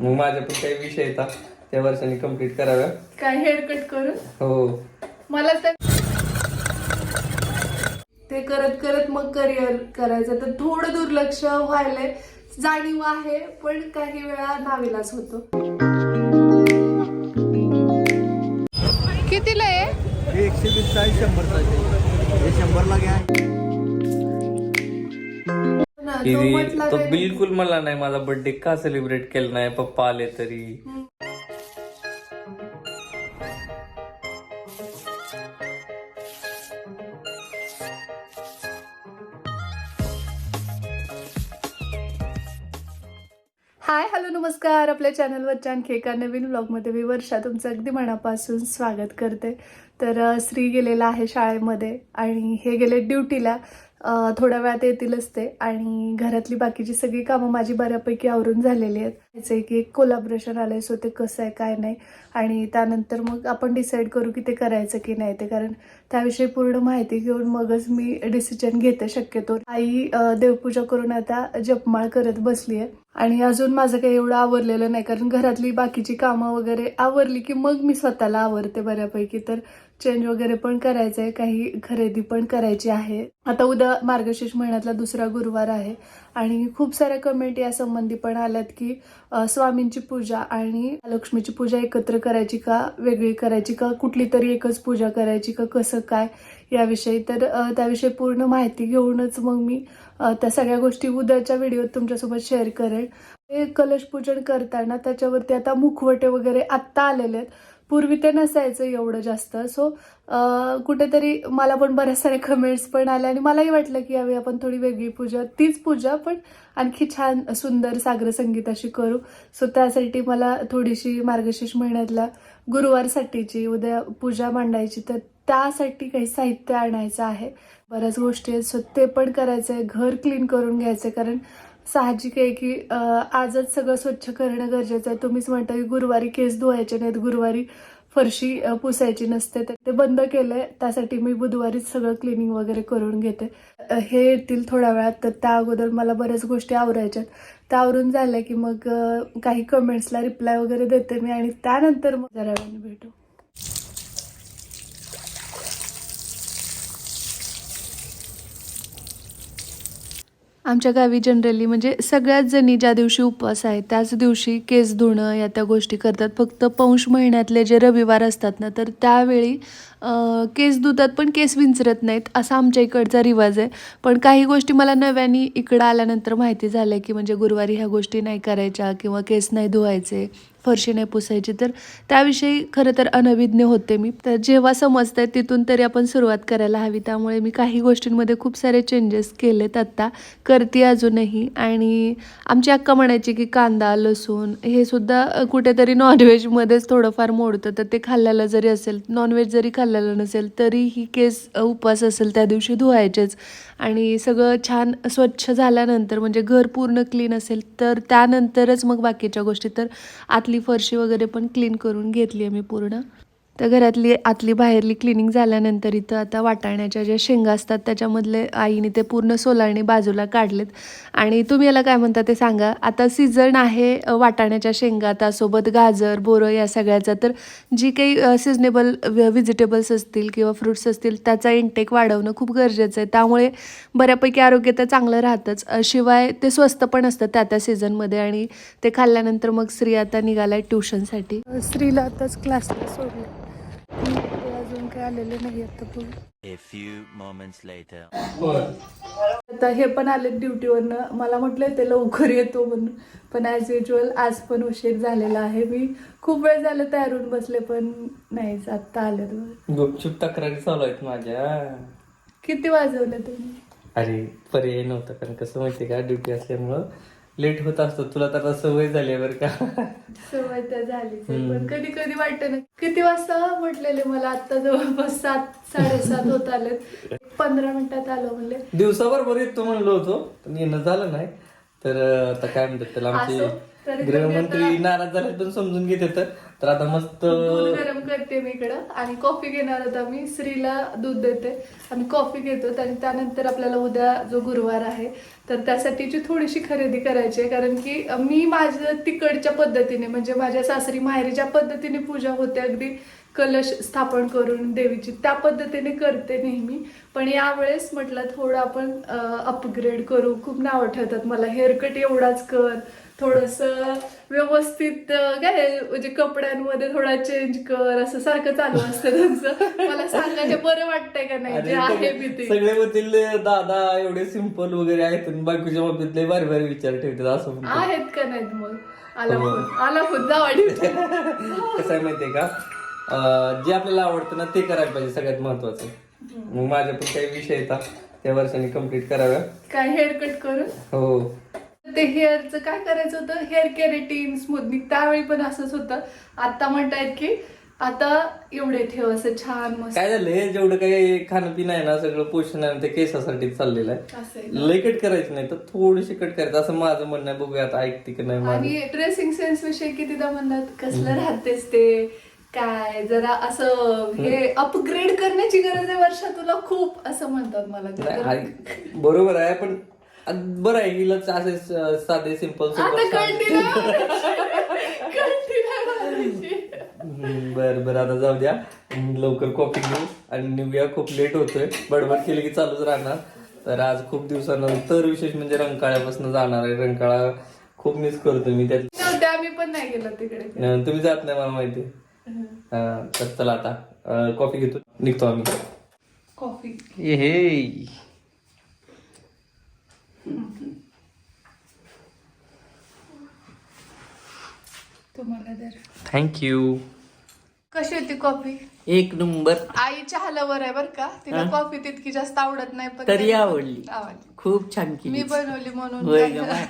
मग माझ्या पण काही विषय येतात त्या वर्षांनी कंप्लीट कराव्या. काय हेअरकट करून? हो. मला तर ते करत करत मग करिअर करायचं. तर थोडं दुर्लक्ष व्हायलंय. जाणीव आहे पण काही वेळा नाविलाच होतो. कितीला आहे? हे एकशे वीस चाळीस शंभरचा हे शंभरला घ्या. तो म्हटला बिलकुल मला नाही माझा बर्थडे का सेलिब्रेट केला नाही? पप्पा आले तरी. हाय हॅलो नमस्कार. आपल्या चॅनलवरच्या आणखी एका नवीन व्लॉगमध्ये मी वर्षा तुमचं अगदी मनापासून स्वागत करते. तर अ, श्री गेलेला आहे शाळेमध्ये आणि हे गेले ड्युटीला थोड्या वेळात येतीलच ते आणि घरातली बाकीची सगळी कामं माझी बऱ्यापैकी आवरून झालेली आहेत. त्याचे की एक कोलॅबरेशन आलंय. सो ते कसं आहे काय नाही. आणि त्यानंतर मग आपण डिसाईड करू की ते करायचं की नाही ते. कारण त्याविषयी पूर्ण माहिती घेऊन मगच मी डिसिजन घेते शक्यतो. आई देवपूजा करून आता जपमाळ करत बसली आहे. आणि अजून माझं काही एवढं आवरलेलं नाही. कारण घरातली बाकीची कामं वगैरे आवरली की मग मी स्वतःला आवरते बऱ्यापैकी. तर चेंज वगैरे पण करायचं आहे काही खरेदी पण करायची आहे. आता उद्या मार्गशीर्ष महिन्यातला दुसरा गुरुवार आहे आणि खूप साऱ्या कमेंट या संबंधी पण आल्यात की स्वामींची पूजा आणि लक्ष्मीची पूजा एकत्र करायची का वेगळी करायची का कुठली तरी एकच पूजा करायची का कसं काय याविषयी. तर त्याविषयी पूर्ण माहिती घेऊनच मग मी त्या सगळ्या गोष्टी उद्याच्या व्हिडिओत तुमच्यासोबत शेअर करेन. हे कलश पूजन करताना त्याच्यावरती आता मुखवटे वगैरे आत्ता आलेले आहेत. पूर्वी ते नसायचं एवढं जास्त. सो कुठेतरी मला पण बऱ्याच साऱ्या कमेंट्स पण आल्या आणि मलाही वाटलं की यावेळी आपण थोडी वेगळी पूजा तीच पूजा पण आणखी छान सुंदर सागर संगीताशी करू. सो त्यासाठी मला थोडीशी मार्गशीर्ष महिन्यातल्या गुरुवारसाठीची उद्या पूजा मांडायची तर त्यासाठी काही साहित्य आणायचं आहे. बऱ्याच गोष्टी आहेत. सो ते पण करायचं आहे घर क्लीन करून घ्यायचं आहे कारण साहजिक आहे की आजच सगळं स्वच्छ करणं गरजेचं आहे. तुम्हीच म्हणता की गुरुवारी केस धुवायचे नाहीत गुरुवारी फरशी पुसायची नसते. तर ते बंद केलंय. त्यासाठी मी बुधवारीच सगळं क्लिनिंग वगैरे करून घेते. हे येतील थोड्या वेळात तर त्या अगोदर मला बऱ्याच गोष्टी आवरायच्यात. त्या आवरून झाल्या की मग काही कमेंट्सला रिप्लाय वगैरे देते मी आणि त्यानंतर मग जरा वेळाने भेटू. आमच्या गावी जनरली म्हणजे सगळ्याच जणी ज्या दिवशी उपवास आहे त्याच दिवशी केस धुणं या त्या गोष्टी करतात. फक्त पौष महिन्यातले जे रविवार असतात ना तर त्यावेळी केस धुतात पण केस विंचरत नाहीत असा आमच्या इकडचा रिवाज आहे. पण काही गोष्टी मला नव्याने इकडं आल्यानंतर माहिती झाल्या की म्हणजे गुरुवारी ह्या गोष्टी नाही करायच्या किंवा केस नाही धुवायचे फरशी नाही पुसायची. तर त्याविषयी खरं तर अनभिज्ञ होते मी. तर जेव्हा समजतंय तिथून तरी आपण सुरुवात करायला हवी. त्यामुळे मी काही गोष्टींमध्ये खूप सारे चेंजेस केलेत आत्ता करते अजूनही. आणि आमची अक्का म्हणायची की कांदा लसूण हे सुद्धा कुठेतरी नॉनव्हेजमध्येच थोडंफार मोडतं. तर ते खाल्लेलं जरी असेल नॉनव्हेज जरी खाल्लं खाल्लेलं नसेल तरी ही केस उपवास असेल त्या दिवशी धुवायचेच. आणि सगळं छान स्वच्छ झाल्यानंतर म्हणजे घर पूर्ण क्लीन असेल तर त्यानंतरच मग बाकीच्या गोष्टी. तर आतली फरशी वगैरे पण क्लीन करून घेतली आहे मी पूर्ण. तर घरातली आतली बाहेरली क्लिनिंग झाल्यानंतर इथं आता वाटाण्याच्या ज्या शेंगा असतात त्याच्यामधले आईने ते पूर्ण सोलाने बाजूला काढलेत. आणि तुम्ही याला काय म्हणता ते सांगा. आता सीझन आहे वाटाण्याच्या शेंगा त्यासोबत गाजर बोरं या सगळ्याचा. तर जी काही सिजनेबल व्हेजिटेबल्स असतील किंवा फ्रुट्स असतील त्याचा इंटेक वाढवणं खूप गरजेचं आहे. त्यामुळे बऱ्यापैकी आरोग्य तर चांगलं राहतंच. शिवाय ते स्वस्त पण असतं त्या त्या सीझनमध्ये आणि ते खाल्ल्यानंतर मग स्त्री आता निघाला आहे ट्युशनसाठी स्त्रीला आताच क्लासला सोडलं. अजून काय आलेले नाही आता A few moments later. आता हे पण आले ड्युटीवरनं मला म्हटलं ते लवकर येतो म्हणून. पण ॲज युजल आज पण उशीर झालेला आहे. मी खूप वेळ झालं तयार होऊन बसले पण नाहीच आत्ता आले तुम्ही गुपचूप तक्रारी चालू आहेत माझ्या. किती वाजवलं तुम्ही? अरे पर्याय नव्हता कारण कसं माहितीये का ड्युटी असल्यामुळं लेट होत असतो. तुला तर आता सवय झाली आहे बरं का. सवय तर झालीच आहे. पण कधी कधी वाटतं ना किती वाजता म्हटलेले मला आता जवळपास सात साडेसात होत आलेत. पंधरा मिनिटात आलो म्हणले. दिवसाबरोबर येतो म्हणलो होतो. पण येणं झालं नाही. तर अं, आता काय म्हणतात त्याला आमची असो? गृहमंत्री नाराज झाले पण समजून घेत होतं. तर आता मस्त दूध गरम करते मी इकडं. आणि कॉफी घेणार होता मी. श्रीला दूध देते. आम्ही कॉफी घेतो. आणि त्यानंतर आपल्याला उद्या जो गुरुवार आहे तर त्यासाठीची थोडीशी खरेदी करायची आहे. कारण की मी माझ्या तिकडच्या पद्धतीने म्हणजे माझ्या सासरी माहेरीच्या पद्धतीने पूजा होते अगदी कलश स्थापन करून देवीची त्या पद्धतीने करते नेहमी. पण यावेळेस म्हटलं थोडं आपण अपग्रेड करू. खूप नावं ठेवतात मला. हेअरकट एवढाच कर. थोडस व्यवस्थित काय म्हणजे कपड्यांमध्ये थोडा चेंज कर असं सारखं चालू असतं त्यांचं. मला सांगायचं बरं वाटतंय का नाही? जे आहे मी सगळे ते. सगळे म्हणतील दादा एवढे सिंपल वगैरे आहेत आणि बायकोच्या बाबतीत लय भारी भारी विचार ठेवतात असं म्हणतात. आहेत का नाहीत मग? आला हो. फोन. आला फोन. जा वाढीत कसं आहे माहितीये का? अं, जे आपल्याला आवडतं ना ते करायला पाहिजे सगळ्यात महत्वाचं. मग माझ्या पण काही विषय येतात त्या वर्षाने कंप्लीट कराव्या. काय हेअरकट करून? हो. ते हेअरचं काय करायचं होतं? हेअर केरेटिन स्मूथनिंग त्यावेळी पण असंच होतं. आता म्हणतायत की आता एवढे ठेव असं छान मस्त. काय झालंय जेवढं काही खाणं पिणं आहे ना सगळं पोषण आहे ना ते केसासाठी चाललेलं आहे. असं आहे. लय कट करायचं नाही तर थोडीशी कट करायचं. असं माझं म्हणणं आहे बघूया आता ऐकते की नाही माझं. आणि ड्रेसिंग सेन्स विषयी कितीदा म्हणतात कसलं राहतेस ते? काय? जरा असं हे अपग्रेड करण्याची गरज आहे वर्षा तुला खूप असं म्हणतात मला. नाही, बरोबर आहे पण बरं आहे हिला असे साधे सिंपल आता कळती ना कळती हम्म, बरं बरं आता जाऊ द्या. लवकर कॉफी घेऊ आणि निघूया खूप लेट होतोय. बडबड केली की चालूच राहणार. तर आज खूप दिवसानंतर विशेष म्हणजे रंकाळ्यापासून जाणार आहे. रंकाळा खूप मिस करतो मी त्यात. आम्ही पण नाही गेलो तिकडे. तुम्ही जात नाही मला माहिती. तर चला आता कॉफी घेतो. निघतो आम्ही. कॉफी. हे. तुम्हाला दर. थँक्यू कशी होती कॉफी? एक नंबर. आई चहालावर आहे बर का? तिला कॉफी तितकी जास्त आवडत नाही पण तरी आवडली. आवडली. खूप छान मी केली बनवली म्हणून. होय काय?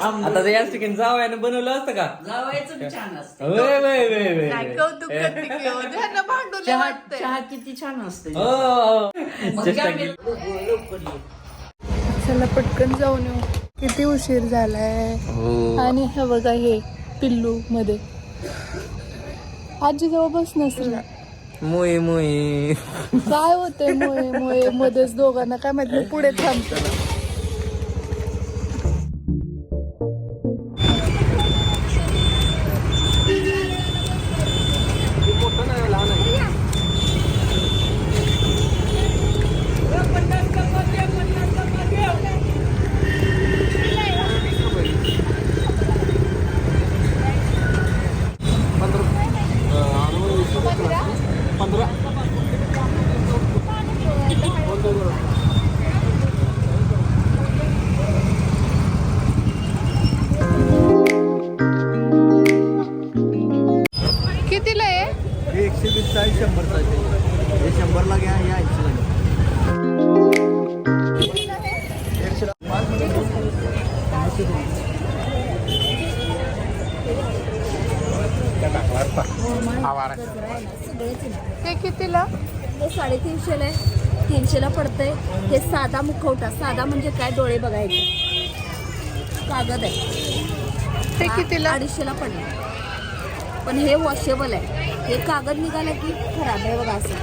आता या ठिकाणी जावयानं बनवलं असतं का? जावायचं छान असतं. वय वय वय वय नाही कौतुक करते की हो. ह्यांना भांडून चहा वाटतंय चहा किती छान असते हो, हो. चला पटकन जाऊन येऊ. किती उशीर झालाय. हो. आणि हे बघा हे पिल्लू मध्ये. आजी जवळ बस नसेल. मोये मोये काय होतंय मोये मोये मध्येच दोघांना काय माहिती पुढे थांबतो. हे एकशे वीसचा आहे शंभरचा आहे हे शंभरला घ्या हे ऐंशीला ते कितीला? हे साडेतीनशेला आहे. तीनशेला पडतंय. हे साधा मुखवटा. साधा म्हणजे काय? डोळे बघायचे. कागद आहे. ते कितीला? अडीचशेला पडलं. पण हे वॉशेबल आहे. हे कागद निघालं की खराब आहे बघा असं.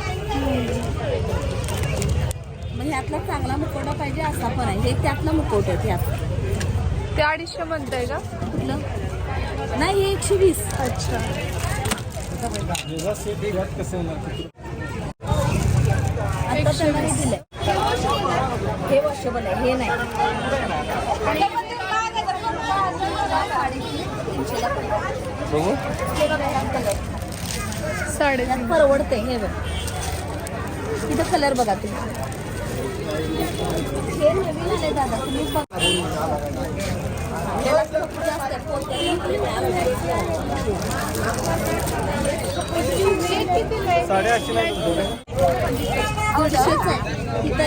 मग ह्यातला चांगला मुखवटा पाहिजे असा पण आहे. हे त्यातला मुखवटा आहे त्यात. ते अडीचशे म्हणताय का? कुठलं? नाही हे एकशे वीस. अच्छा. आता हे दिलंय. हे वॉशेबल आहे हे नाही. बघू. बघा ह्यात कलर साडे. त्यात परवडते हे बघ. इथं कलर बघा तुम्ही. हे नवीन आले दादा तुम्ही तिथं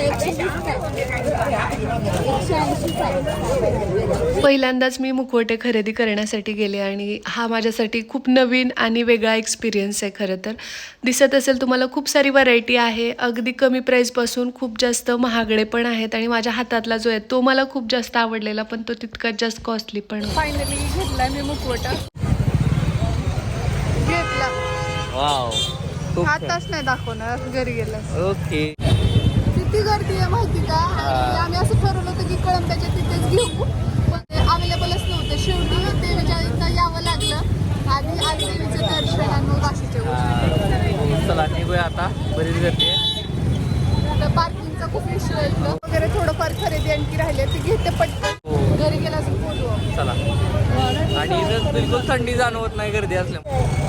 पहिल्यांदाच मी मुखवटे खरेदी करण्यासाठी गेले आणि हा माझ्यासाठी खूप नवीन आणि वेगळा एक्सपिरियन्स आहे खरं तर. दिसत असेल तुम्हाला खूप सारी व्हरायटी आहे. अगदी कमी प्राईसपासून खूप जास्त महागडे पण आहेत आणि माझ्या हातातला जो आहे तो मला खूप जास्त आवडलेला पण तो तितकाच जास्त कॉस्टली पण फायनली घेतला मी मुखवटा. घेतला. वाव. आताच नाही दाखवणार घरी गेला ओके किती गर्दी आहे माहिती का? आणि आम्ही असं ठरवलं होतं की कळंब्याच्या तिथेच घेऊ. पण अवेलेबलच नव्हतं. शेवटी देवीच्या इथं यावं लागलं. आधी आधी देवीचं दर्शन आणि मग बाकीच्या चला निघूया आता. बरीच गर्दी आहे. आता पार्किंगचा खूप इश्यू आहे इथं. वगैरे थोडंफार खरेदी आणखी राहिले ती घेते हो. पटकन घरी गेला असं बोलू. चला. आणि बिलकुल थंडी जाणवत नाही गर्दी असल्यामुळे.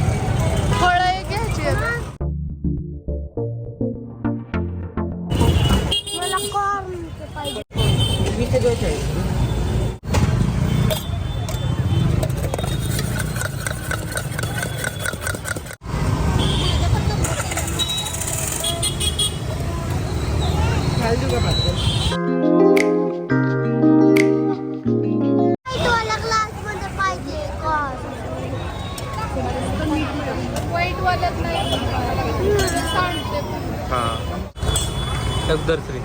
हा श्री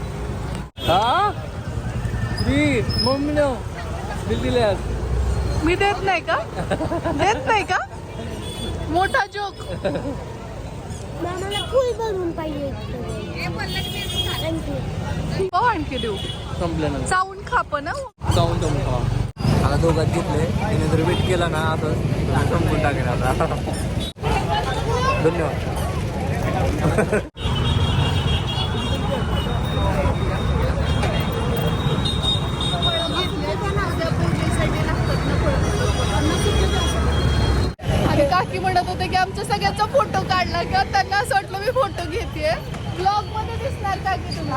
हा? श्री मम्मी न बिल दिले आज. मी देत नाही का? देत नाही का? मोठा जोक. पाहिजे. हो आणखी देऊ. चावून दोघात घेतले. तिने जर वेट केला ना आता संपून टाकेन आता. धन्यवाद आणि काकी म्हणत होते की आमच्या सगळ्यांचा फोटो काढला किंवा त्यांना असं वाटलं मी फोटो घेते ब्लॉगमध्ये दिसणार काकी तुम्ही?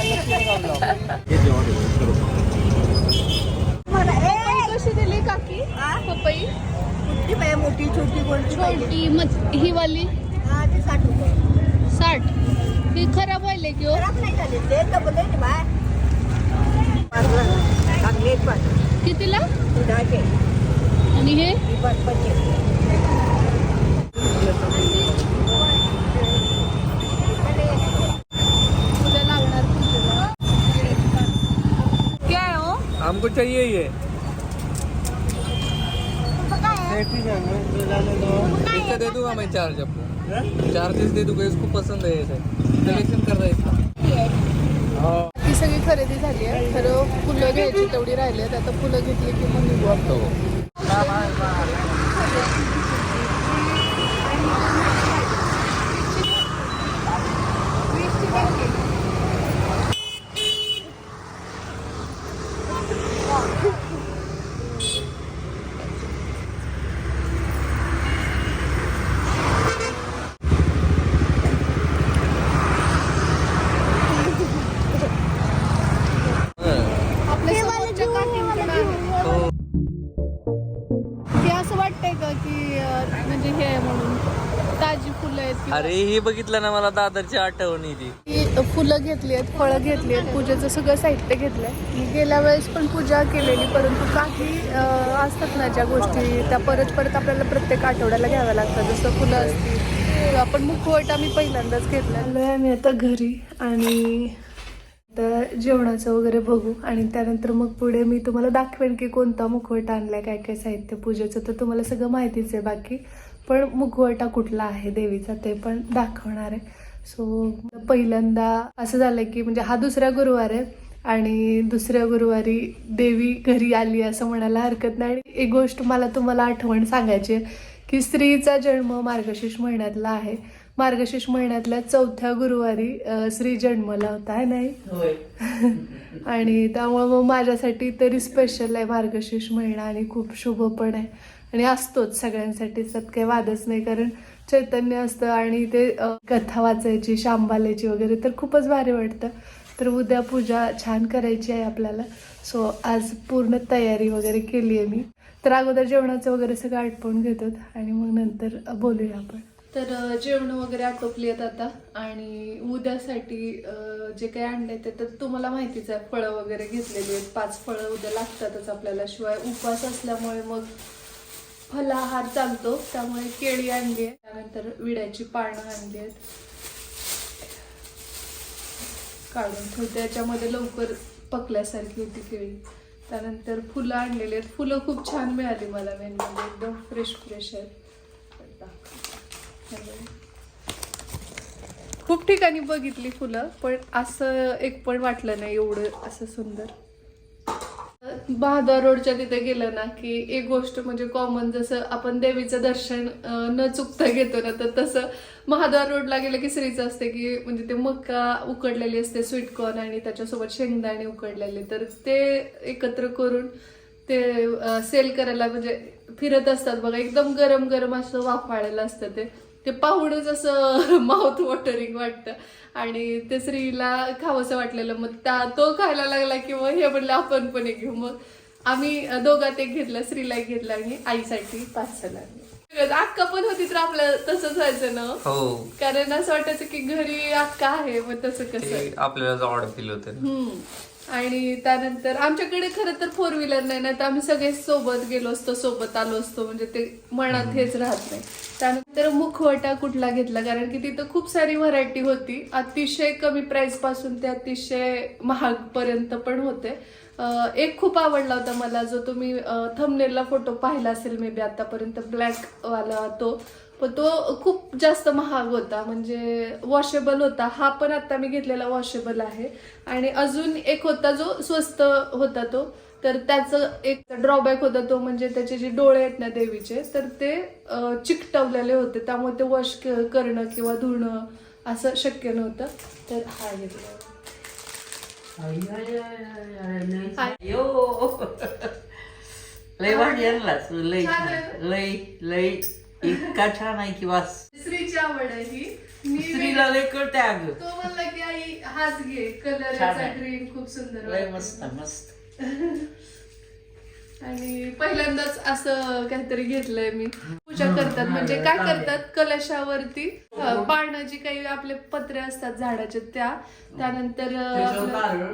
कशी दिली काकी? पपई मोठी छोटी कोणती छोटी ही वाली? हा ते साठ रुपये साठ. ही खराब व्हायले की हो? खराब नाही झाले. ते तर बोलले ना बाय. चांगले पण कितीला दहाचे आणि हे? पाच पाचशे उद्या लागणार पूजेला. काय हो हमको चाहिए ये। इसका दे दूंगा मैं चार्ज आपको। चार्जेस दे दूंगा इसको पसंद है ये कलेक्शन कर रहा है इसका। हाँ। ही सगळी खरेदी झाली आहे. खरं फुलं घ्यायची तेवढी राहिली आहेत. आता फुलं घेतली की मग निघू आपण आपल्या समोरच्या काकींकडे आहे. हो हे वाटतंय का की अं, म्हणजे हे आहे म्हणून? ताजी फुलं आहेत किंवा अरे हे बघितलं ना मला दादरची आठवण येते ही फुलं घेतली आहेत फळं घेतली आहेत पूजेचं सगळं साहित्य घेतलंय मी गेल्या वेळेस पण पूजा केलेली परंतु काही अं, असतात ना ज्या गोष्टी त्या परत परत आपल्याला प्रत्येक आठवड्याला घ्याव्या लागतात. जसं फुलं असतील किंवा आपण मुखवटा मी पहिल्यांदाच घेतला आलोय आम्ही आता घरी आणि तर जेवणाचं वगैरे बघू आणि त्यानंतर मग पुढे मी तुम्हाला दाखवेन की कोणता मुखवटा आणलाय काय काय साहित्य पूजेचं तर तुम्हाला सगळं माहितीच आहे बाकी. पण मुखवटा कुठला आहे देवीचा ते पण दाखवणार आहे. सो पहिल्यांदा असं झालंय की म्हणजे हा दुसरा गुरुवार आहे आणि दुसऱ्या गुरुवारी देवी घरी आली असं म्हणायला हरकत नाही. आणि एक गोष्ट मला तुम्हाला आठवण सांगायची आहे की स्त्रीचा जन्म मार्गशीर्ष महिन्यातला आहे. मार्गशीर्ष महिन्यातल्या चौथ्या गुरुवारी श्री जन्मला होता आहे नाही? आणि त्यामुळे मग माझ्यासाठी तरी स्पेशल आहे मार्गशीर्ष महिना आणि खूप शुभ पण आहे. आणि असतोच सगळ्यांसाठी त्यात काही वादच नाही कारण चैतन्य असतं आणि ते कथा वाचायची शांबालेची वगैरे तर खूपच भारी वाटतं. तर उद्या पूजा छान करायची आहे आपल्याला. सो आज पूर्ण तयारी वगैरे केली आहे मी. तर अगोदर जेवणाचं वगैरे सगळं आटपून घेतो आणि मग नंतर बोलूया आपण. तर जेवण वगैरे आटोपली आहेत आता आणि उद्यासाठी जे काही आणले ते तर तुम्हाला माहितीच आहे फळं वगैरे घेतलेली आहेत. पाच फळं उद्या लागतातच आपल्याला. शिवाय उपवास असल्यामुळे मग फलाहार चालतो. त्यामुळे केळी आणली आहे त्यानंतर विड्याची पानं आणली आहेत. काढून ठेवते. याच्यामध्ये लवकर पकल्यासारखी होती केळी. त्यानंतर फुलं आणलेली आहेत. फुलं खूप छान मिळाली मला. मेन म्हणजे एकदम फ्रेश फ्रेश आहेत. खूप ठिकाणी बघितली फुलं पण असं एक पण वाटलं नाही एवढं असं सुंदर. बहादर रोडच्या तिथे गेलं ना की एक गोष्ट म्हणजे कॉमन जसं आपण देवीचं दर्शन न चुकता घेतो ना तर तसं महाद्वार रोडला गेलं की श्रीचं असते की म्हणजे ते मक्का उकडलेली असते स्वीटकॉर्न आणि त्याच्यासोबत शेंगदाणे उकडलेले. तर ते एकत्र करून ते सेल करायला म्हणजे फिरत असतात बघा एकदम गरम गरम असं वाफाळलेलं असतं ते. ते पाहूनच असं माउथ वॉटरिंग वाटतं. आणि ते श्रीला खावंसं वाटलेलं. मग त्या तो खायला लागला की मग हे म्हणलं आपण पण एक घेऊ. मग आम्ही दोघात एक घेतलं श्रीला एक घेतलं आणि आईसाठी पार्सल आणलं. अक्का पण होती तर आपलं तसंच व्हायचं ना? हो. कारण असं वाटायचं की घरी अक्का आहे मग तसं कसं? आपल्याला फील होते. आणि त्यानंतर आमच्याकडे खरं तर फोर व्हीलर नाही ना तर आम्ही सगळे सोबत गेलो असतो सोबत आलो असतो म्हणजे ते मनात हेच राहत नाही. त्यानंतर मुखवटा कुठला घेतला कारण की तिथं खूप सारी व्हरायटी होती. अतिशय कमी प्राइसपासून ते अतिशय महाग पर्यंत पण होते. एक खूप आवडला होता मला जो तुम्ही थंबनेलला फोटो पाहिला असेल मे बी आतापर्यंत ब्लॅक वाला तो. पण तो खूप जास्त महाग होता म्हणजे वॉशेबल होता हा पण आता मी घेतलेला वॉशेबल आहे आणि अजून एक होता जो स्वस्त होता तो तर त्याचं एक ड्रॉबॅक होता तो म्हणजे त्याचे जे डोळे आहेत ना देवीचे तर ते चिकटवलेले होते त्यामुळे ते वॉश करणं किंवा धुणं असं शक्य नव्हतं तर हा घेतला लय. लय लय इतका छान आहे की वास. श्रीची आवड आहे ही. मी स्त्रीला लय कळते अगं. तो म्हणला की आई हाच घे. कलर छान आहे. ग्रीन खूप सुंदर लय वाटतो. मस्त मस्त. आणि पहिल्यांदाच असं काहीतरी घेतलंय मी. पूजा करतात. म्हणजे काय करतात? कलशावरती पानं जी काही आपले पत्रे असतात झाडाचे त्या त्यानंतर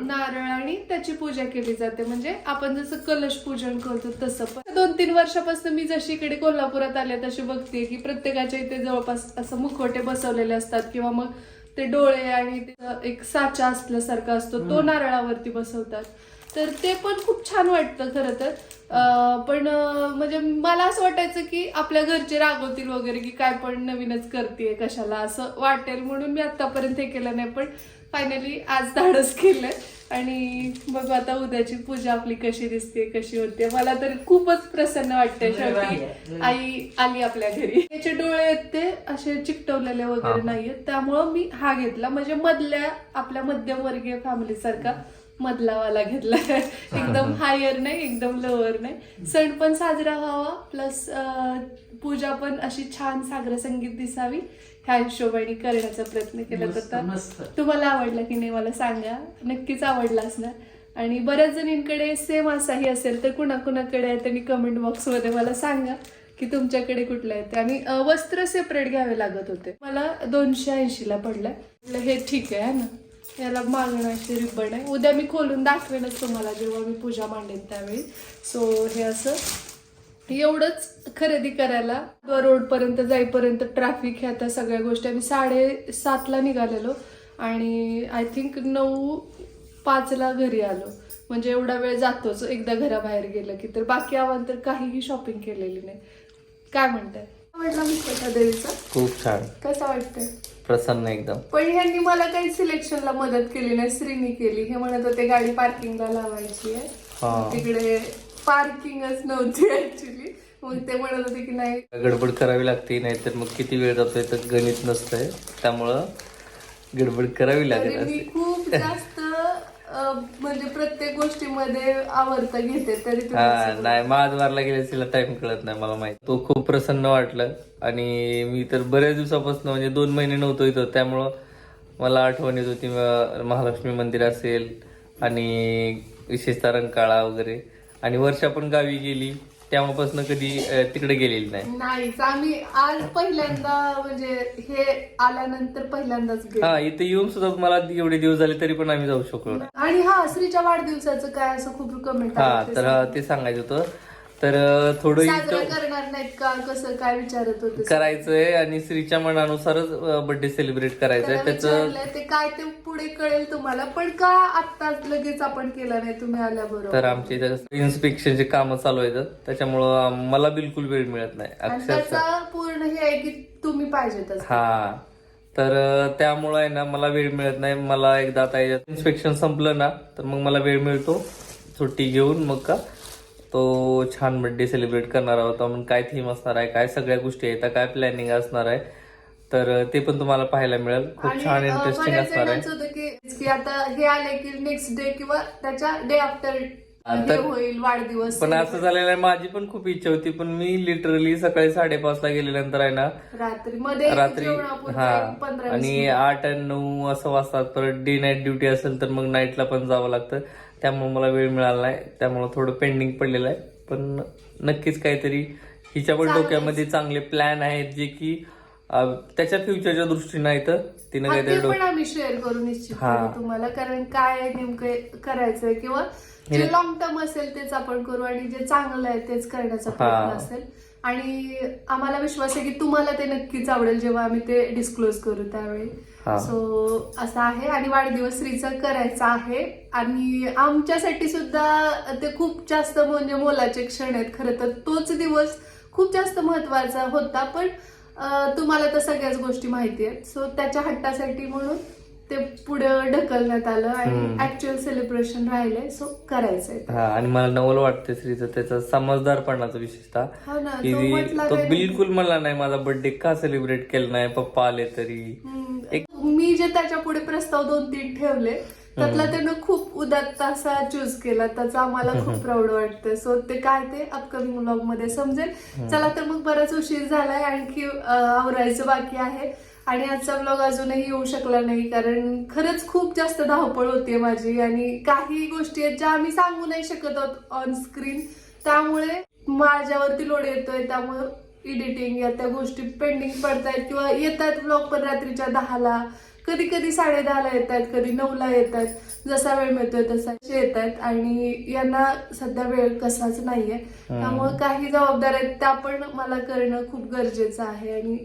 नारळ. आणि त्याची पूजा केली जाते. म्हणजे आपण जसं कलश पूजन करतो तसं पण. दोन तीन वर्षापासून मी जशी इकडे कोल्हापुरात आले तशी बघते की प्रत्येकाच्या इथे जवळपास असं मुखवटे बसवलेले असतात किंवा मग ते डोळे आणि एक साचा असल्यासारखा असतो तो नारळावरती बसवतात. तर ते पण खूप छान वाटतं खरं तर. पण म्हणजे मला असं वाटायचं की आपल्या घरचे रागवतील वगैरे की काय पण नवीनच करते कशाला असं वाटेल म्हणून मी आतापर्यंत हे केलं नाही. पण फायनली आज धाडस केलंय आणि बघू आता उद्याची पूजा आपली कशी दिसते कशी होते मला तर खूपच प्रसन्न वाटतंय आहे, शेवटी. आई आली आपल्या घरी. त्याचे डोळे आहेत ते असे चिकटवलेले वगैरे. नाहीयेत. त्यामुळं मी हा घेतला. म्हणजे मधल्या आपल्या मध्यमवर्गीय फॅमिली सारखा. मधलावाला घेतला. एकदम हायर नाही एकदम लोअर नाही. सण पण साजरा व्हावा प्लस पूजा पण अशी छान सागर संगीत दिसावी. ह्या हिशोबाने करण्याचा प्रयत्न केला तर तुम्हाला आवडला की नाही मला सांगा. नक्कीच आवडला असणार. आणि बऱ्याच जणींकडे सेम असाही असेल तर कुणाकुणाकडे आहे त्यांनी कमेंट बॉक्समध्ये मला सांगा की तुमच्याकडे कुठलं आहे ते. आणि वस्त्र सेपरेट घ्यावे लागत होते. मला दोनशे ऐंशीला पडलं हे ठीक आहे ना? याला मागणं रिबन आहे. उद्या मी खोलून दाखवेनच तुम्हाला जेव्हा मी पूजा मांडेन त्यावेळी. सो हे असं एवढंच खरेदी करायला रोडपर्यंत जाईपर्यंत ट्रॅफिक ह्या त्या सगळ्या गोष्टी. आम्ही साडेसातला निघालेलो आणि आय थिंक नऊ पाचला घरी आलो. म्हणजे एवढा वेळ जातोच. एकदा घराबाहेर गेलं की तर. बाकी आव्हान तर काहीही शॉपिंग केलेली नाही. काय म्हणताय? खूप छान. कसं वाटतंय? प्रसन्न एकदम. पण ह्यांनी मला काही सिलेक्शनला मदत केली नाही श्रीनी केली. हे म्हणत होते गाडी पार्किंगला लावायची आहे. तिकडे पार्किंगच नव्हती ऍक्च्युली मग ते म्हणत होते की नाही. गडबड करावी लागते नाहीतर मग किती वेळ जातोय तर गणित नसतंय. त्यामुळं गडबड करावी असते खूप जास्त म्हणजे प्रत्येक गोष्टीमध्ये आवर्त घेते तरी हा नाही महाद्वारला गेले तिला टाइम कळत नाही मला माहिती. तो खूप प्रसन्न वाटलं. आणि मी तर बऱ्याच दिवसापासून म्हणजे दोन महिने नव्हतो इथं त्यामुळं मला आठवण येत होती म- महालक्ष्मी मंदिर असेल आणि विशेषतः रंकाळा वगैरे. आणि वर्षा पण गावी गेली. तेव्हापासून कधी तिकडे गेलेली नाही. नाहीच. आम्ही आज पहिल्यांदा म्हणजे हे आल्यानंतर पहिल्यांदाच गेलो. हा इथे येऊन सुद्धा मला एवढे दिवस झाले तरी पण आम्ही जाऊ शकलो. आणि हा श्रीच्या वाढदिवसाचं काय असं खूप कमेंट हा तर ते सांगायचं होतं. तर थोडं साजरा इथं करणार नाहीत का? कसं काय विचारत होते? करायचंय आणि श्रीच्या मनानुसारच बर्थडे सेलिब्रेट करायचंय. त्याला त्याचं विचारलंय, ते काय ते पुढे कळेल तुम्हाला पण का आता लगेच आपण केलं नाही तुम्ही आल्याबरोबर? तर आमच्या इथं इन्स्पेक्शनचे कामं चालू आहेत. त्याच्यामुळं आम- मला बिलकुल वेळ मिळत नाही. आणि अक्षरशः. त्याचा पूर्ण हे आहे की तुम्ही पाहिजेतच हा. तर अं, त्यामुळं आहे ना मला वेळ मिळत नाही. मला एकदा आता इन्स्पेक्शन संपलं ना तर मग मला वेळ मिळतो. सुट्टी घेऊन मग का तो छान बर्थडे सेलिब्रेट करणार आहोत. म्हणून काय थीम असणार आहे काय सगळ्या गोष्टी आहेत काय प्लॅनिंग असणार आहे तर ते पण तुम्हाला पाहायला मिळेल. खूप छान इंटरेस्टिंग असणार आहे. जणांचं होतं की की आता हे आले की नेक्स्ट डे किंवा त्याच्या डे आफ्टर तर- होईल वाढदिवस. पण असं झालेलं आहे माझी पण खूप इच्छा होती पण मी लिटरली सकाळी साडेपाच ला गेल्यानंतर आहे ना रात्री मध्ये रात्री हा पंधरा आणि आठ आणि नऊ असं वाजतात परत डे नाईट ड्युटी असेल तर मग नाईटला पण जावं लागतं. त्यामुळे मला वेळ मिळाला नाही त्यामुळे थोडं पेंडिंग पडलेलं आहे पण नक्कीच काहीतरी हिच्या पण डोक्यामध्ये चांगले प्लॅन आहेत जे की त्याच्या फ्युचरच्या दृष्टीनं आहे तर तिनं हा, काहीतरी ते डो- पण आम्ही शेअर करू निश्चित हा. करू तुम्हाला कारण काय नेमकं करायचंय किंवा जे लॉंग टर्म असेल तेच आपण करू आणि जे चांगलं आहे तेच करण्याचा हा. प्रयत्न असेल आणि आम्हाला विश्वास आहे की तुम्हाला ते नक्कीच आवडेल जेव्हा आम्ही ते डिस्क्लोज करू त्यावेळी. सो असं आहे. आणि वाढदिवस श्रीचा करायचा आहे. आणि आमच्यासाठी सुद्धा ते खूप जास्त म्हणजे मोलाचे क्षण आहेत. खरं तर तोच दिवस खूप जास्त महत्त्वाचा होता. पण तुम्हाला तर सगळ्याच गोष्टी माहिती आहेत. सो त्याच्या हट्टासाठी म्हणून ते पुढे ढकलण्यात आलं आणि ऍक्च्युअल सेलिब्रेशन राहिले सो करायचंय हा आणि मला नवल वाटतं श्रीचं त्याचा समजदारपणाचा विशेषतः. हो तो बिलकुल मला नाही माझा बर्थडे का सेलिब्रेट केला नाही? पप्पा आले तरी. हम्म, मी जे त्याच्या पुढे प्रस्ताव दोन तीन ठेवले त्यातला त्यानं खूप उदात्त असा चूज केला. त्याचा आम्हाला खूप प्राऊड वाटतं सो ते काय ते अपकमिंग ब्लॉगमध्ये समजेल चला तर मग बराच उशीर झालाय. आणखी आवरायचं बाकी आहे. आणि आजचा ब्लॉग अजूनही येऊ शकला नाही. कारण खरंच खूप जास्त धावपळ होतीये माझी. आणि काही गोष्टी आहेत ज्या आम्ही सांगू नाही शकत आहोत ऑन स्क्रीन त्यामुळे माझ्यावरती लोड येतोय. त्यामुळे एडिटिंग या त्या गोष्टी पेंडिंग पडतायत. किंवा येतात ब्लॉग पण रात्रीच्या दहाला. कधी कधी साडे दहाला येत आहेत कधी नऊला येत आहेत जसा वेळ मिळतोय तसा येत आहेत आणि यांना सध्या वेळ कसाच नाहीये. त्यामुळे काही जबाबदाऱ्या आहेत त्या पण मला करणं खूप गरजेचं आहे. आणि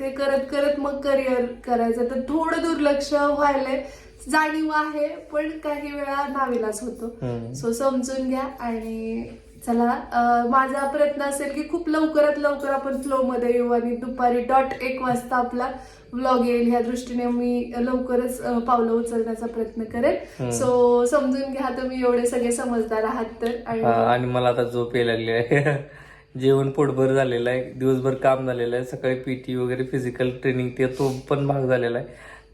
ते करत करत मग करिअर करायचं. तर थोडं दुर्लक्ष व्हायलंय. जाणीव आहे पण काही वेळा नाविलाच होतो. सो समजून घ्या. आणि चला माझा प्रयत्न असेल की खूप लवकरात लवकर आपण फ्लो मध्ये येऊ आणि दुपारी डॉट एक वाजता आपला व्लॉग येईल ह्या दृष्टीने मी लवकरच पावलं उचलण्याचा प्रयत्न करेन सो समजून घ्या तुम्ही एवढे सगळे समजदार आहात तर. आणि मला आता झोप यायला लागली आहे. जेवण पोटभर झालेलं आहे. दिवसभर काम झालेलं आहे. सकाळी पीटी वगैरे फिजिकल ट्रेनिंग ते तो पण भाग झालेला आहे.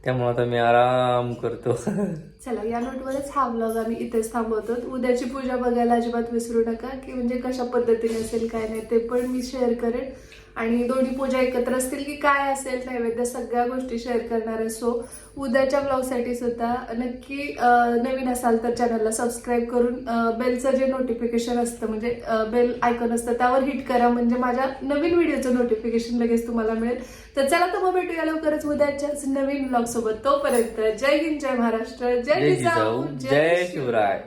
त्यामुळे आता मी आराम करतो. चला या नोटवरच हा व्लॉग आम्ही इथेच थांबवतो. उद्याची पूजा बघायला अजिबात विसरू नका की म्हणजे कशा पद्धतीने असेल काय नाही ते पण मी शेअर करेन. आणि दोन्ही पूजा एकत्र असतील की काय असेल नैवेद्य सगळ्या गोष्टी शेअर करणार आहे. सो उद्याच्या ब्लॉगसाठी सुद्धा नक्की नवीन असाल तर चॅनलला सबस्क्राईब करून बेलचं जे नोटिफिकेशन असतं म्हणजे बेल आयकॉन असतं त्यावर हिट करा. म्हणजे माझ्या नवीन व्हिडिओचं नोटिफिकेशन लगेच तुम्हाला मिळेल. तर चला तर मग भेटूया लवकरच उद्याच्याच नवीन ब्लॉग सोबत. तोपर्यंत जय हिंद जय महाराष्ट्र जय जिजाऊ जय शिवराय.